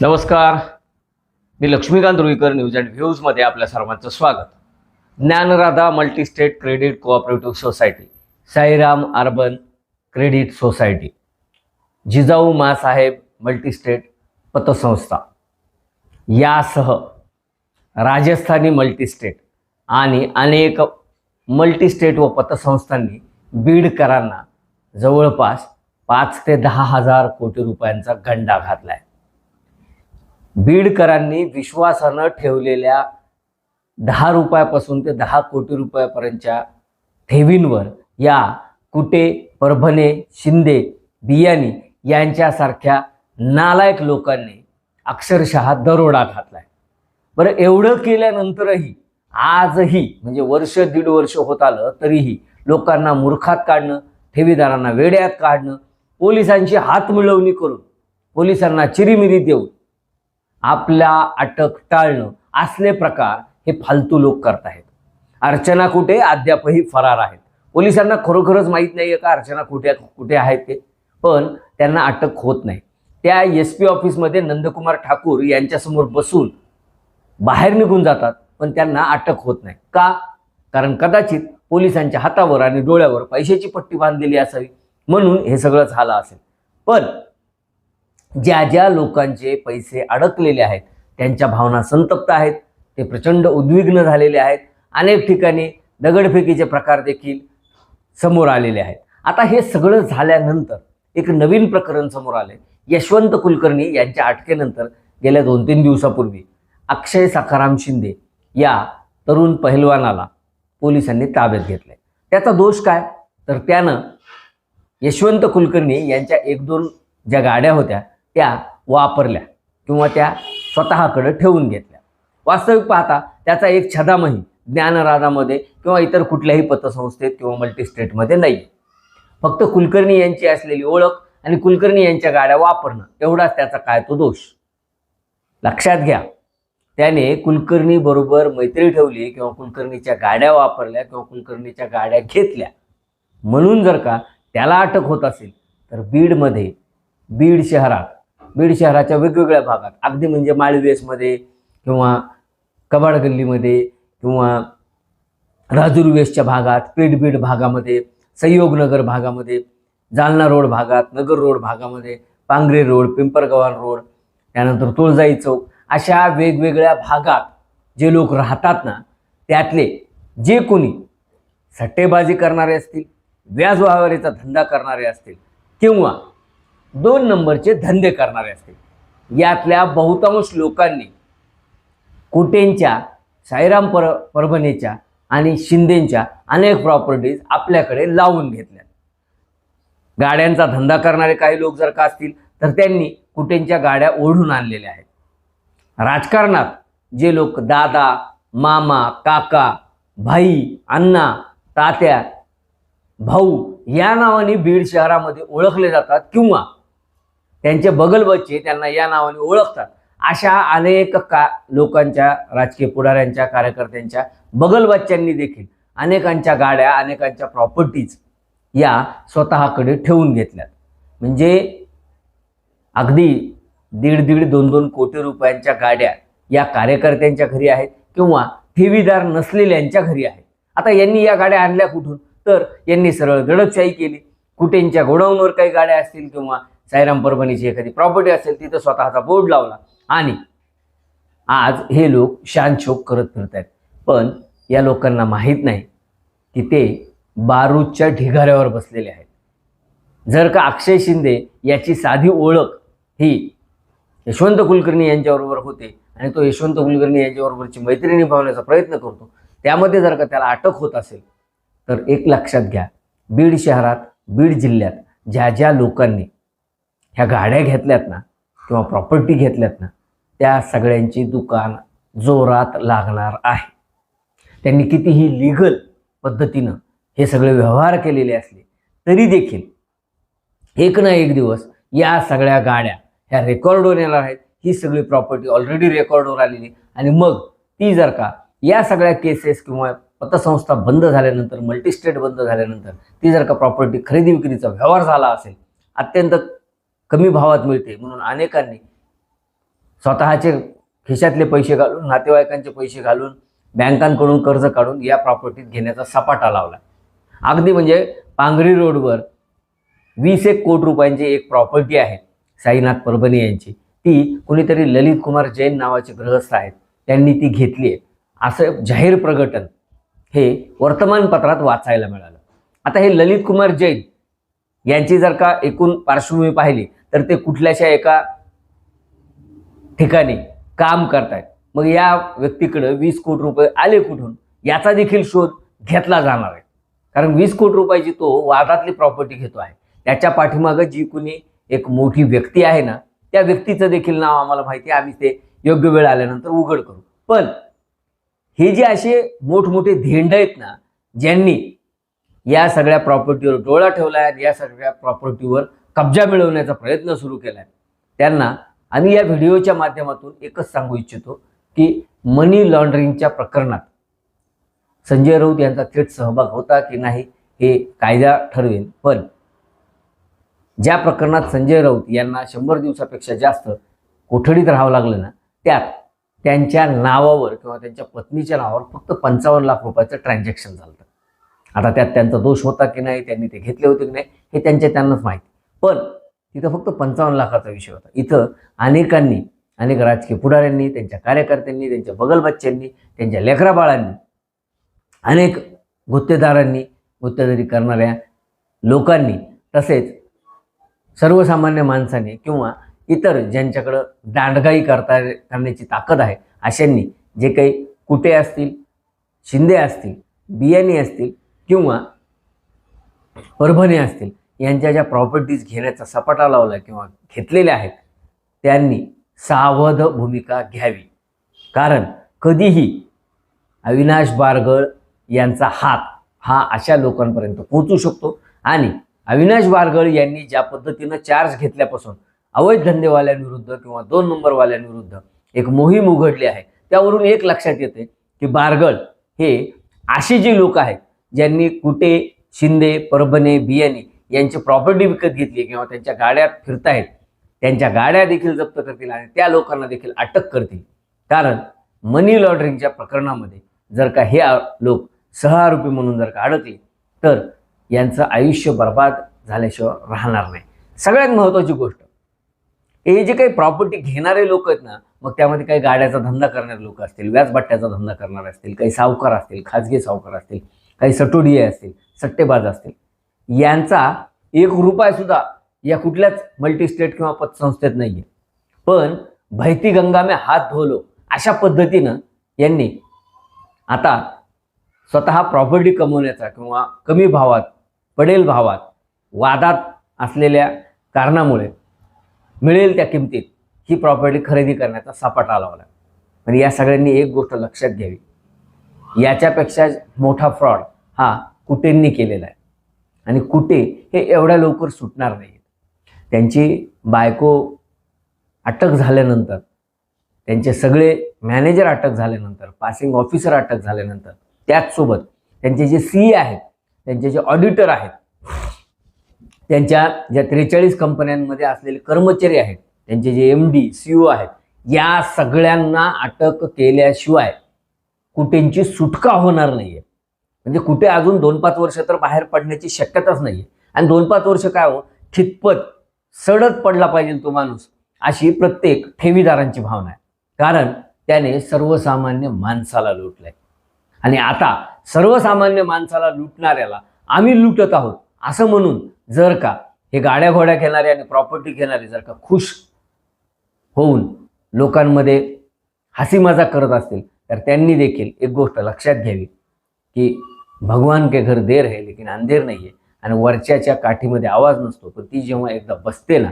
नमस्कार. मी Laxmikant Ruikar news and व्ह्यूजमध्ये आपल्या सर्वांचं स्वागत. Dnyanradha multistate credit cooperative society Sairam urban credit society Jijau Masaheb multistate पतसंस्था. यासह राजस्थानी मल्टीस्टेट आणि अनेक मल्टीस्टेट व पतसंस्थांनी बीडकरांना जवळपास पाच ते दहा हजार कोटी रुपयांचा गंडा घातला आहे बीडकरांनी विश्वासानं ठेवलेल्या दहा रुपयापासून ते दहा कोटी रुपयापर्यंतच्या ठेवींवर या कुटे परभणे शिंदे बियाणी यांच्यासारख्या नालायक लोकांनी अक्षरशः दरोडा घातलाय. बरं एवढं केल्यानंतरही आजही म्हणजे वर्ष दीड वर्ष होत आलं तरीही लोकांना मूर्खात काढणं ठेवीदारांना वेड्यात काढणं पोलिसांची हात मिळवणी करून पोलिसांना चिरीमिरी देऊन आपला अटक टाळणं असले प्रकार हे फालतू लोक करत आहेत. अर्चना कुठे? अद्यापही फरार आहेत. पोलिसांना खरोखरच माहीत नाही आहे का अर्चना कुठे कुठे आहेत ते? पण त्यांना अटक होत नाही. त्या एस पी ऑफिसमध्ये नंदकुमार ठाकूर यांच्यासमोर बसून बाहेर निघून जातात पण त्यांना अटक होत नाही. का? कारण कदाचित पोलिसांच्या हातावर आणि डोळ्यावर पैशाची पट्टी बांधलेली असावी. म्हणून हे सगळं झालं असेल. पण ज्या ज्या लोकांचे पैसे अडकलेले आहेत त्यांच्या भावना संतप्त आहेत ते प्रचंड उद्विग्न झालेले आहेत. अनेक ठिकाणी दगडफेकीचे प्रकार देखील समोर आलेले आहेत. आता हे सगळं झाल्यानंतर एक नवीन प्रकरण समोर आले यशवंत कुलकर्णी यांच्या अटकेनंतर गेल्या दोन तीन दिवसापूर्वी अक्षय सखाराम शिंदे या तरुण पहिलवानाला पोलिसांनी ताब्यात घेतलंय. त्याचा दोष काय? तर त्यानं यशवंत कुलकर्णी यांच्या एक दोन ज्या गाड्या होत्या त्या वापरल्या किंवा त्या स्वतःकडे ठेवून घेतल्या. वास्तविक पाहता त्याचा एक छदामही ज्ञानराधामध्ये किंवा इतर कुठल्याही पतसंस्थेत किंवा मल्टीस्टेटमध्ये नाही. फक्त कुलकर्णी यांची असलेली ओळख आणि कुलकर्णी यांच्या गाड्या वापरणं एवढाच त्याचा काय तो दोष. लक्षात घ्या त्याने कुलकर्णी बरोबर मैत्री ठेवली किंवा कुलकर्णीच्या गाड्या वापरल्या किंवा कुलकर्णीच्या गाड्या घेतल्या. म्हणून जर का त्याला अटक होत असेल तर बीडमध्ये बीड शहरात बीड शहराच्या वेगवेगळ्या भागात. अगदी म्हणजे माळवेसमध्ये किंवा कबाड गल्लीमध्ये किंवा राजूर वेसच्या भागात पेठबीड भागामध्ये संयोगनगर भागामध्ये जालना रोड भागात नगर रोड भागामध्ये पांगरे रोड पिंपरगव्हाण रोड त्यानंतर तुळजाई चौक अशा वेगवेगळ्या भागात जे लोक राहतात ना त्यातले जे कोणी सट्टेबाजी करणारे असतील व्याज व्यवहारीचा धंदा करणारे असतील किंवा दोन नंबरचे धंदे करणारे असतील यातल्या बहुतांश लोकांनी कुटेंच्या साईराम पर परभणीच्या आणि शिंदेच्या अनेक प्रॉपर्टीज आपल्याकडे लावून घेतल्या गाड्यांचा धंदा करणारे काही लोक जर का असतील तर त्यांनी कुटेंच्या गाड्या ओढून आणलेल्या आहेत. राजकारणात जे लोक दादा मामा काका भाई अण्णा तात्या भाऊ या नावाने बीड शहरामध्ये ओळखले जातात किंवा त्यांचे बगलबच्चे त्यांना या नावाने ओळखतात. अशा अनेक का लोकांच्या राजकीय पुढाऱ्यांच्या कार्यकर्त्यांच्या बगलबच्च्यांनी देखील अनेकांच्या गाड्या अनेकांच्या प्रॉपर्टीज या स्वतःकडे ठेवून घेतल्यात. म्हणजे अगदी दीड दीड दोन दोन कोटी रुपयांच्या गाड्या या कार्यकर्त्यांच्या घरी आहेत किंवा ठेवीदार नसलेल्यांच्या घरी आहेत. आता यांनी या गाड्या आणल्या कुठून? तर यांनी सरळ दडपशाही केली. कुठेंच्या गोडाऊनवर काही गाड्या असतील किंवा साईराम परभणीची एखादी प्रॉपर्टी असेल तिथं स्वतःचा बोर्ड लावला. आणि आज हे लोक शानशोक करत फिरत आहेत पण या लोकांना माहीत नाही की ते बारूदच्या ढिगाऱ्यावर बसलेले आहेत. जर का अक्षय शिंदे याची साधी ओळख ही यशवंत कुलकर्णी यांच्याबरोबर होते आणि तो यशवंत कुलकर्णी यांच्याबरोबरची मैत्री निभावण्याचा प्रयत्न करतो त्यामध्ये जर का त्याला अटक होत असेल तर एक लक्षात घ्या. बीड शहरात बीड जिल्ह्यात ज्या ज्या लोकांनी ह्या गाड्या घेतल्यात ना किंवा प्रॉपर्टी घेतल्यात ना त्या सगळ्यांची दुकान जोरात लागणार आहे. त्यांनी कितीही लिगल पद्धतीनं हे सगळे व्यवहार केलेले असले तरी देखील एक ना एक दिवस या सगळ्या गाड्या ह्या रेकॉर्डवर येणार आहेत. ही सगळी प्रॉपर्टी ऑलरेडी रेकॉर्डवर आलेली आणि मग ती जर का या सगळ्या केसेस किंवा पतसंस्था बंद झाल्यानंतर मल्टीस्टेट बंद झाल्यानंतर ती जर का प्रॉपर्टी खरेदी विक्रीचा व्यवहार झाला असेल अत्यंत कमी भावात मिळते. म्हणून अनेकांनी स्वतःचे खिशातले पैसे घालून नातेवाईकांचे पैसे घालून बँकांकडून कर्ज काढून या प्रॉपर्टीत घेण्याचा सपाटा लावला. अगदी म्हणजे पांगरी रोडवर वीस एक कोटी रुपयांची एक प्रॉपर्टी आहे साईनाथ परभणी यांची. ती कुणीतरी ललित कुमार जैन नावाचे गृहस्थ आहेत. त्यांनी ती घेतली आहे. असं जाहीर प्रकटन हे वर्तमानपत्रात वाचायला मिळालं. आता हे ललित कुमार जैन यांची जर का एकूण पार्श्वभूमी पाहिली तर ते कुठल्याशा एका ठिकाणी काम करतायत. मग या व्यक्तीकडं वीस कोटी रुपये आले कुठून? याचा देखील शोध घेतला जाणार आहे. कारण वीस कोटी रुपयाची तो वादातली प्रॉपर्टी घेतो आहे. त्याच्या पाठीमागं जी कुणी एक मोठी व्यक्ती आहे ना त्या व्यक्तीचं देखील नाव आम्हाला माहिती आहे. आम्ही ते योग्य वेळ आल्यानंतर उघड करू. पण हे जे असे मोठमोठे धेंड आहेत ना ज्यांनी या सगळ्या प्रॉपर्टीवर डोळा ठेवला आहे या सगळ्या प्रॉपर्टीवर कब्जा मिळवण्याचा प्रयत्न सुरू केला आहे त्यांना आम्ही या व्हिडिओच्या माध्यमातून एकच सांगू इच्छितो की मनी लॉन्ड्रिंगच्या प्रकरणात संजय राऊत यांचा थेट सहभाग होता की नाही हे कायदा ठरवेल. पण ज्या प्रकरणात संजय राऊत यांना शंभर दिवसापेक्षा जास्त कोठडीत राहावं लागलं ना त्यात त्यांच्या नावावर किंवा त्यांच्या पत्नीच्या नावावर फक्त पंचावन्न लाख रुपयाचं ट्रान्झॅक्शन झालं आता त्यात त्यांचा दोष होता की नाही त्यांनी ते घेतले होते की नाही हे त्यांच्या त्यांनाच माहिती. पण तिथं फक्त पंचावन्न लाखाचा विषय होता. इथं अनेकांनी अनेक राजकीय पुढाऱ्यांनी त्यांच्या कार्यकर्त्यांनी त्यांच्या बगलबच्च्यांनी त्यांच्या लेकराबाळांनी अनेक गुत्तेदारांनी गुत्तेदारी करणाऱ्या लोकांनी तसेच सर्वसामान्य माणसाने किंवा इतर ज्यांच्याकडं दांडगाई करता करण्याची ताकद आहे अशांनी जे काही कुटे असतील शिंदे असतील बियाणी असतील किंवा परभणी असतील यांच्या ज्या प्रॉपर्टीज घेण्याचा सपाटा लावला किंवा घेतलेल्या आहेत त्यांनी सावध भूमिका घ्यावी. कारण कधीही अविनाश बारगळ यांचा हात हा अशा लोकांपर्यंत पोहोचू शकतो. आणि अविनाश बारगळ यांनी ज्या पद्धतीनं चार्ज घेतल्यापासून अवैध धंदेवाल्यांविरुद्ध किंवा दोन नंबरवाल्यांविरुद्ध एक मोहीम उघडली आहे त्यावरून एक लक्षात येते की बारगळ हे अशी जी लोक आहेत. ज्यांनी कुटे शिंदे परभणे बियाणी यांची प्रॉपर्टी विकत घेतली किंवा त्यांच्या गाड्यात फिरतायत त्यांच्या गाड्या देखील जप्त करतील आणि त्या लोकांना देखील अटक करतील. कारण मनी लॉन्ड्रिंगच्या प्रकरणामध्ये जर का हे लोक सहआरोपी म्हणून जर का अडकले तर यांचं आयुष्य बर्बाद झाल्याशिवाय राहणार नाही. सगळ्यात महत्त्वाची गोष्ट हे जे काही प्रॉपर्टी घेणारे लोक आहेत ना मग त्यामध्ये काही गाड्याचा धंदा करणारे लोक असतील व्याजबट्ट्याचा धंदा करणारे असतील काही सावकार असतील खाजगी सावकार असतील काही सटोडिये असतील सट्टेबाज असतील. यांचा एक रुपया सुद्धा या कुठल्याच मल्टीस्टेट किंवा पतसंस्थेत नाही आहे पण भैती गंगा में हात धोलो अशा पद्धतीनं यांनी आता स्वतः प्रॉपर्टी कमवण्याचा किंवा कमी भावात पडेल भावात वादात असलेल्या कारणामुळे मिळेल त्या किमतीत ही प्रॉपर्टी खरेदी करण्याचा सपाटा लावला. पण या सगळ्यांनी एक गोष्ट लक्षात घ्यावी. याच्यापेक्षा मोठा फ्रॉड हा कुटेंनी केलेला आहे. आणि कुटे हे एवढ्या लवकर सुटणार नाहीत. त्यांची बायको अटक झाल्यानंतर त्यांचे सगळे मॅनेजर अटक झाल्यानंतर पासिंग ऑफिसर अटक झाल्यानंतर त्याचसोबत त्यांचे जे सी आहेत त्यांचे जे ऑडिटर आहेत त्यांच्या ज्या त्रेचाळीस कंपन्यांमध्ये असलेले कर्मचारी आहेत त्यांचे जे एम डी सी ओ आहेत या सगळ्यांना अटक केल्याशिवाय कुठेंची सुटका होणार नाहीये. म्हणजे कुठे अजून दोन पाच वर्ष तर बाहेर पडण्याची शक्यताच नाहीये. आणि दोन पाच वर्ष काय हो? खितपत सडत पडला पाहिजे तो माणूस अशी प्रत्येक ठेवीदारांची भावना आहे. कारण त्याने सर्वसामान्य माणसाला लुटलंय. आणि आता सर्वसामान्य माणसाला लुटणाऱ्याला आम्ही लुटत आहोत असं म्हणून जर का हे गाड्या घोड्या घेणारे आणि प्रॉपर्टी घेणारे जर का खुश होऊन लोकांमध्ये हसी करत असतील तर त्यांनी देखील एक गोष्ट लक्षात घ्यावी की भगवान के घर देर आहे लेकिन अंधेर नाही आहे आणि वरच्याच्या काठीमध्ये आवाज नसतो पण ती जेव्हा एकदा बसते ना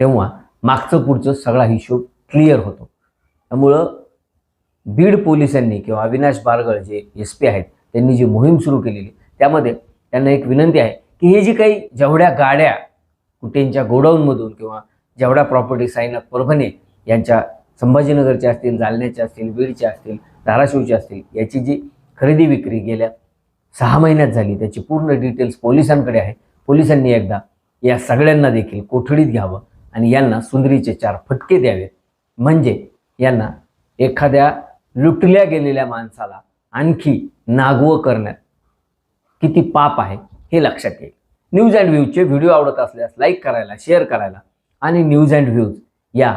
तेव्हा मागचं पुढचं सगळा हिशोब क्लिअर होतो. त्यामुळं बीड पोलिसांनी किंवा अविनाश बारगळ जे एस पी आहेत त्यांनी जी मोहीम सुरू केलेली त्यामध्ये त्यांना एक विनंती आहे की हे जी काही जेवढ्या गाड्या कुठेंच्या गोडाऊनमधून किंवा जेवढ्या प्रॉपर्टी साईनाथ परभणे यांच्या संभाजीनगरच्या असतील जालन्याच्या असतील बीडच्या असतील धाराशिवच्या असतील याची जी खरेदी विक्री गेल्या सहा महिन्यात झाली त्याची पूर्ण डिटेल्स पोलिसांकडे आहे. पोलिसांनी एकदा या सगळ्यांना देखील कोठडीत घ्यावं आणि यांना सुंदरीचे चार फटके द्यावेत. म्हणजे यांना एखाद्या लुटल्या गेलेल्या माणसाला आणखी नागवं करण्यात किती पाप आहे हे लक्षात येईल. न्यूज अँड व्ह्यूजचे व्हिडिओ आवडत असल्यास लाईक करायला शेअर करायला आणि न्यूज अँड व्ह्यूज या